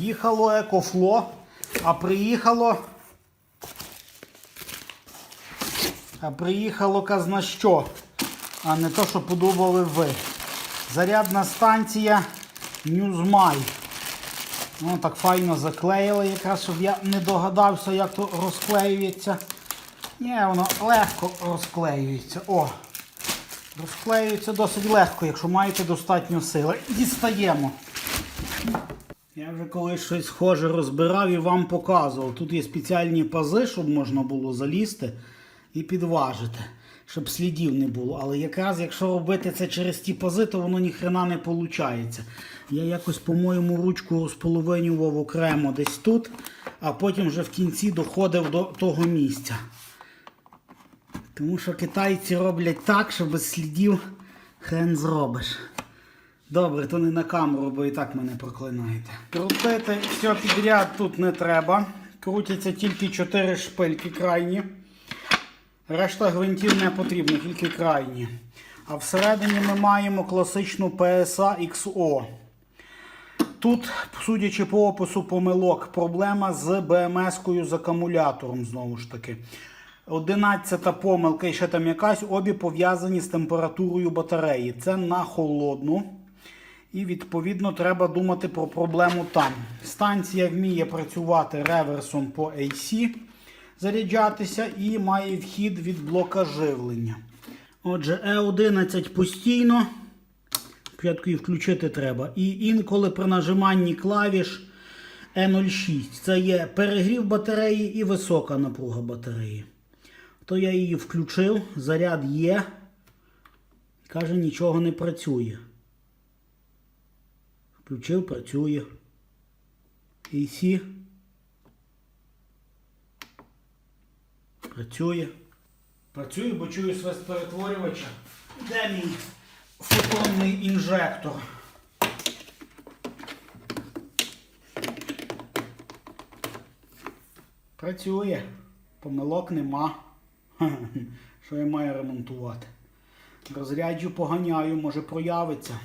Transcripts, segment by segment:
їхало екофло, а приїхало. А приїхало казна що, а не то, що подумали ви. Зарядна станція Newsmy. Ну, так файно заклеїли, якраз щоб я не догадався, як то розклеюється. Ні, воно легко розклеюється. О! Розклеюється досить легко, якщо маєте достатньо сили. Дістаємо. Я вже колись щось схоже розбирав і вам показував. Тут є спеціальні пази, щоб можна було залізти і підважити, щоб слідів не було. Але якраз якщо робити це через ті пази, то воно ніхрена не виходить. Я якось, по-моєму, ручку розполовинював окремо десь тут, а потім вже в кінці доходив до того місця. Тому що китайці роблять так, що без слідів хрен зробиш. Добре, то не на камеру, бо і так мене проклинаєте. Крутити все підряд тут не треба. Крутяться тільки 4 шпильки крайні. Решта гвинтів не потрібно, тільки крайні. А всередині ми маємо класичну PSA XO. Тут, судячи по опису помилок, проблема з BMS-кою з акумулятором знову ж таки. Одинадцята помилка і ще там якась, обі пов'язані з температурою батареї. Це на холодну. І відповідно треба думати про проблему там. Станція вміє працювати реверсом по AC, заряджатися і має вхід від блока живлення. Отже, E11 постійно. Спочатку її включити треба. І інколи при нажиманні клавіш E06. Це є перегрів батареї і висока напруга батареї. То я її включив, заряд є. Каже, нічого не працює. Включив, працює. AC. Працює. Працює, бо чую свист перетворювача. Де мій фотонний інжектор? Працює. Помилок нема. Що я маю ремонтувати? Розряджу, поганяю, може проявиться.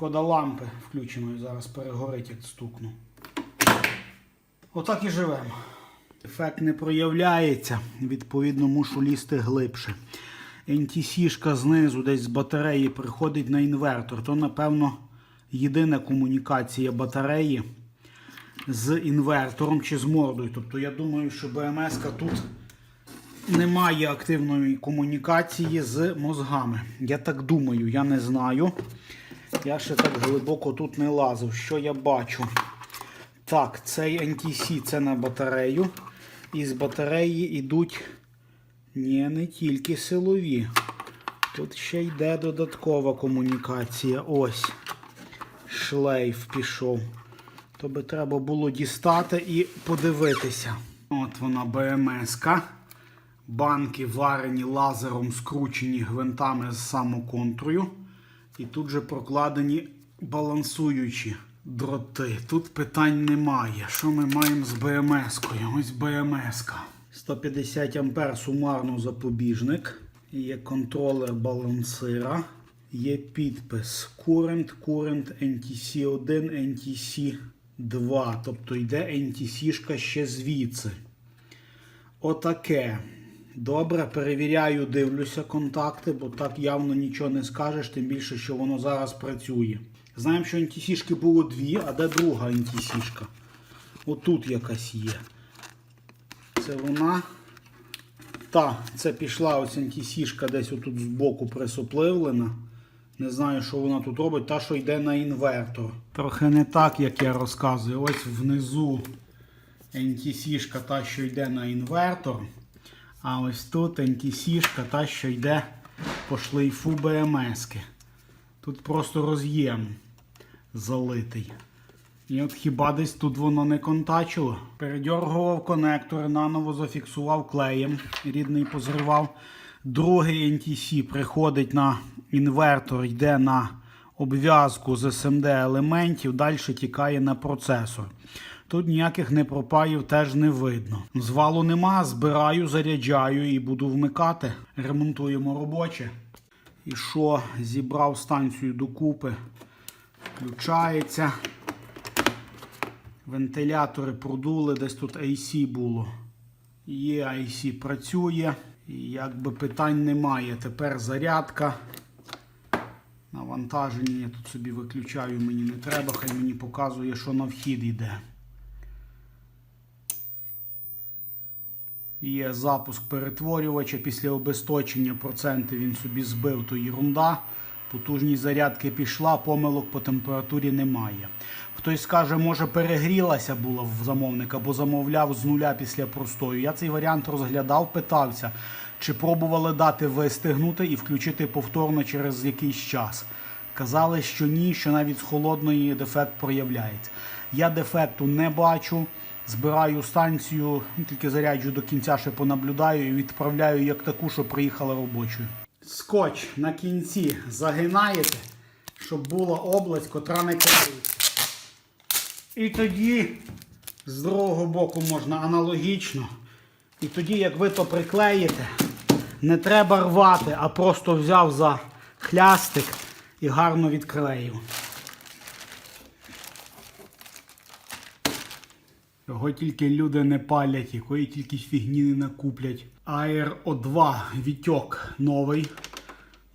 Шкода лампи включеної зараз перегорить, як стукну. Отак і живемо. Ефект не проявляється, відповідно, мушу лізти глибше. NTC-шка знизу десь з батареї приходить на інвертор. То, напевно, єдина комунікація батареї з інвертором чи з мордою. Тобто я думаю, що BMS тут немає активної комунікації з мозгами. Я так думаю, я не знаю. Я ще так глибоко тут не лазив. Що я бачу? Так, цей NTC це на батарею. І з батареї йдуть ні, не тільки силові. Тут ще йде додаткова комунікація. Ось. Шлейф пішов. То би треба було дістати і подивитися. От вона БМС-ка. Банки варені лазером, скручені гвинтами з самоконтрою. І тут же прокладені балансуючі дроти. Тут питань немає. Що ми маємо з БМС-кою? Ось БМС-ка. 150 А сумарно запобіжник. Є контролер балансира. Є підпис Current, Current NTC1, NTC2. Тобто йде NTC-шка ще звідси. Отаке. Добре, перевіряю, дивлюся контакти, бо так явно нічого не скажеш, тим більше, що воно зараз працює. Знаємо, що NTC-шки було дві, а де друга NTC-шка? Отут якась є. Це вона. Та, це пішла ось NTC-шка десь отут збоку присопливлена. Не знаю, що вона тут робить, та, що йде на інвертор. Трохи не так, як я розказую. Ось внизу NTC-шка та, що йде на інвертор. А ось тут NTC-шка та, що йде по шлейфу БМС-ки. Тут просто роз'єм залитий. І от хіба десь тут воно не контачило. Передьоргував конектори, наново зафіксував клеєм, рідний позривав. Другий NTC приходить на інвертор, йде на обв'язку з SMD елементів, далі тікає на процесор. Тут ніяких непропаїв теж не видно. Звалу нема, збираю, заряджаю і буду вмикати. Ремонтуємо робоче. І що, зібрав станцію докупи, включається. Вентилятори продули, десь тут AC було. Є IC працює. І якби питань немає. Тепер зарядка. Навантаження я тут собі виключаю, мені не треба, хай мені показує, що на вхід йде. Є запуск перетворювача. Після обесточення проценти він собі збив, то єрунда. Потужність зарядки пішла, помилок по температурі немає. Хтось скаже, може перегрілася була в замовника, бо замовляв з нуля після простою. Я цей варіант розглядав, питався, чи пробували дати вистигнути і включити повторно через якийсь час. Казали, що ні, що навіть з холодної дефект проявляється. Я дефекту не бачу. Збираю станцію, тільки заряджу до кінця, ще понаблюдаю і відправляю як таку, що приїхала робочою. Скотч на кінці загинаєте, щоб була область, котра не клеїться. І тоді з другого боку можна аналогічно. І тоді, як ви то приклеїте, не треба рвати, а просто взяв за хлястик і гарно відклеїв. Його тільки люди не палять, якої тільки фігні не накуплять. Air O2 відтьок новий.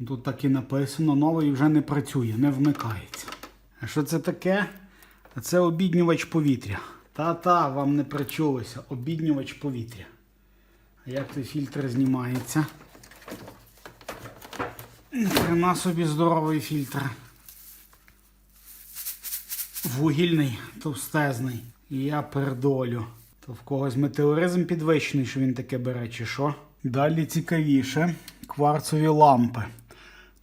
Тут так і написано, новий вже не працює, не вмикається. А що це таке? Це обіднювач повітря. Та-та, вам не причулося. Обіднювач повітря. А як цей фільтр знімається? Хрена собі здоровий фільтр. Вугільний, товстезний. І я пердолю. То в когось метеоризм підвищений, що він таке бере, чи що? Далі цікавіше кварцові лампи.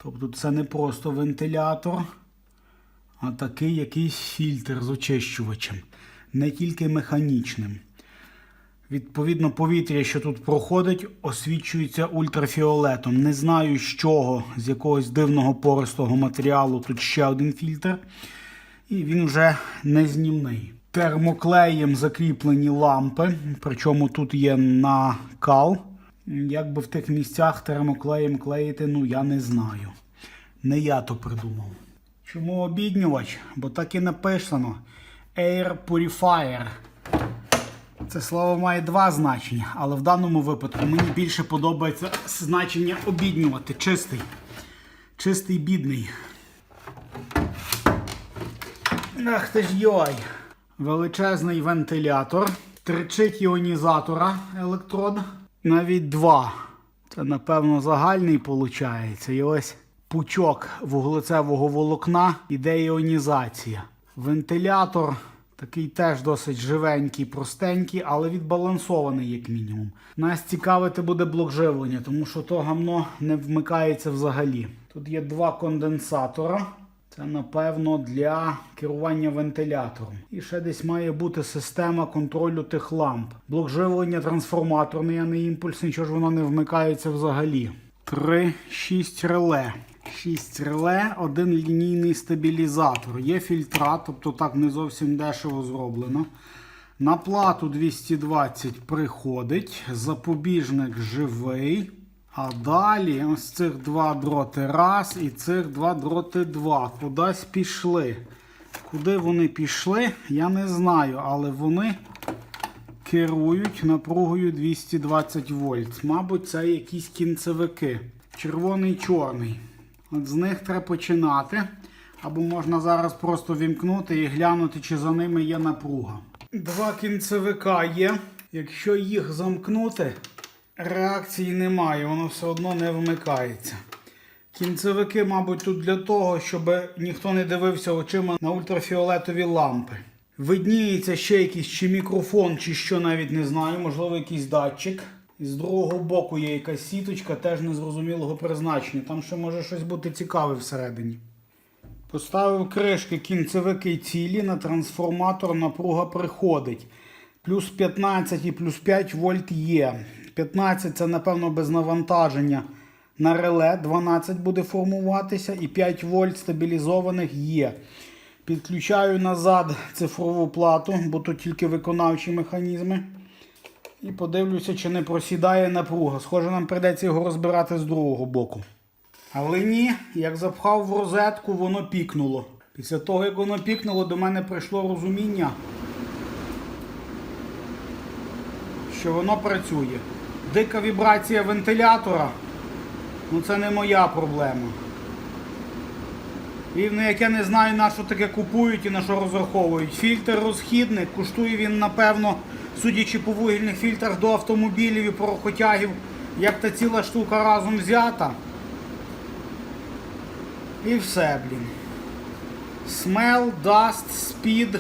Тобто це не просто вентилятор, а такий якийсь фільтр з очищувачем, не тільки механічним. Відповідно, повітря, що тут проходить, освічується ультрафіолетом. Не знаю з чого, з якогось дивного пористого матеріалу тут ще один фільтр. І він вже незнімний. Термоклеєм закріплені лампи, причому тут є накал. Як би в тих місцях термоклеєм клеїти, ну я не знаю. Не я то придумав. Чому обіднювач? Бо так і написано Air Purifier. Це слово має два значення, але в даному випадку мені більше подобається значення обіднювати. Чистий. Чистий бідний. Ах ти ж йой. Величезний вентилятор. Тричить іонізатора електрод. Навіть два. Це, напевно, загальний виходить. І ось пучок вуглецевого волокна іде іонізація. Вентилятор такий теж досить живенький, простенький, але відбалансований, як мінімум. Нас цікавити буде блок живлення, тому що то гамно не вмикається взагалі. Тут є два конденсатора. Це, напевно, для керування вентилятором. І ще десь має бути система контролю тих ламп. Блок живлення трансформаторний, а не імпульсний, що ж воно не вмикається взагалі. 3, 6 реле. 6 реле, один лінійний стабілізатор. Є фільтра, тобто так не зовсім дешево зроблено. На плату 220 приходить. Запобіжник живий. А далі ось цих два дроти раз і цих два дроти два. Кудись пішли. Куди вони пішли, я не знаю, але вони керують напругою 220 вольт. Мабуть, це якісь кінцевики. Червоний чорний. От з них треба починати. Або можна зараз просто вімкнути і глянути, чи за ними є напруга. Два кінцевика є. Якщо їх замкнути, реакції немає, воно все одно не вмикається. Кінцевики, мабуть, тут для того, щоб ніхто не дивився очима на ультрафіолетові лампи. Видніється ще якийсь чи мікрофон, чи що навіть не знаю, можливо, якийсь датчик. І з другого боку є якась сіточка, теж незрозумілого призначення. Там ще може щось бути цікаве всередині. Поставив кришки кінцевики цілі, на трансформатор напруга приходить. Плюс 15 і плюс 5 вольт є. 15 це, напевно, без навантаження на реле. 12 буде формуватися і 5 вольт стабілізованих є. Підключаю назад цифрову плату, бо тут тільки виконавчі механізми. І подивлюся, чи не просідає напруга. Схоже, нам прийдеться його розбирати з другого боку. Але ні, як запхав в розетку, воно пікнуло. Після того, як воно пікнуло, до мене прийшло розуміння, що воно працює. Дика вібрація вентилятора, ну це не моя проблема. Рівно як я не знаю, на що таке купують і на що розраховують. Фільтр розхідник, коштує він, напевно, судячи по вугільних фільтрах до автомобілів і порохотягів, як та ціла штука разом взята. І все, блін. Smell, Dust, Speed,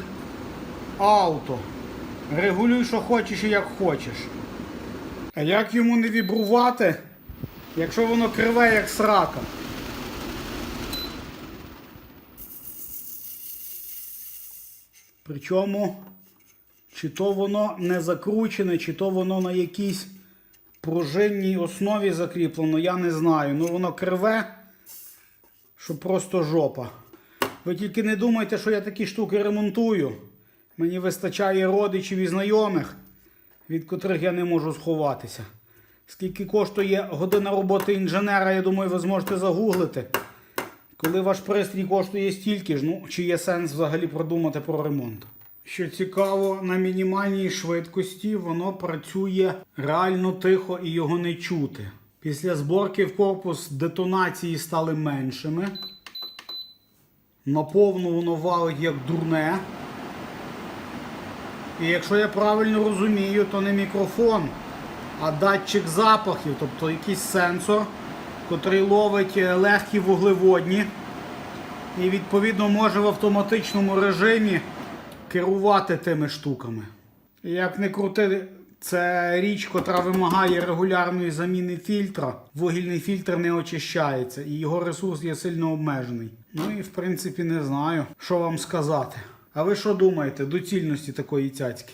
Auto. Регулюй, що хочеш і як хочеш. А як йому не вібрувати, якщо воно криве, як срака? Причому, чи то воно не закручене, чи то воно на якійсь пружинній основі закріплено, я не знаю. Ну воно криве, що просто жопа. Ви тільки не думайте, що я такі штуки ремонтую. Мені вистачає родичів і знайомих, від котрих я не можу сховатися. Скільки коштує година роботи інженера, я думаю, ви зможете загуглити. Коли ваш пристрій коштує стільки ж, ну чи є сенс взагалі продумати про ремонт? Що цікаво, на мінімальній швидкості воно працює реально тихо і його не чути. Після зборки в корпус детонації стали меншими. Наповну воно валить як дурне. І якщо я правильно розумію, то не мікрофон, а датчик запахів, тобто якийсь сенсор, котрий ловить е, легкі вуглеводні і відповідно може в автоматичному режимі керувати тими штуками. Як не крути, це річ, котра вимагає регулярної заміни фільтра. Вугільний фільтр не очищається і його ресурс є сильно обмежений. Ну і в принципі не знаю, що вам сказати. А ви що думаєте доцільності такої цяцьки?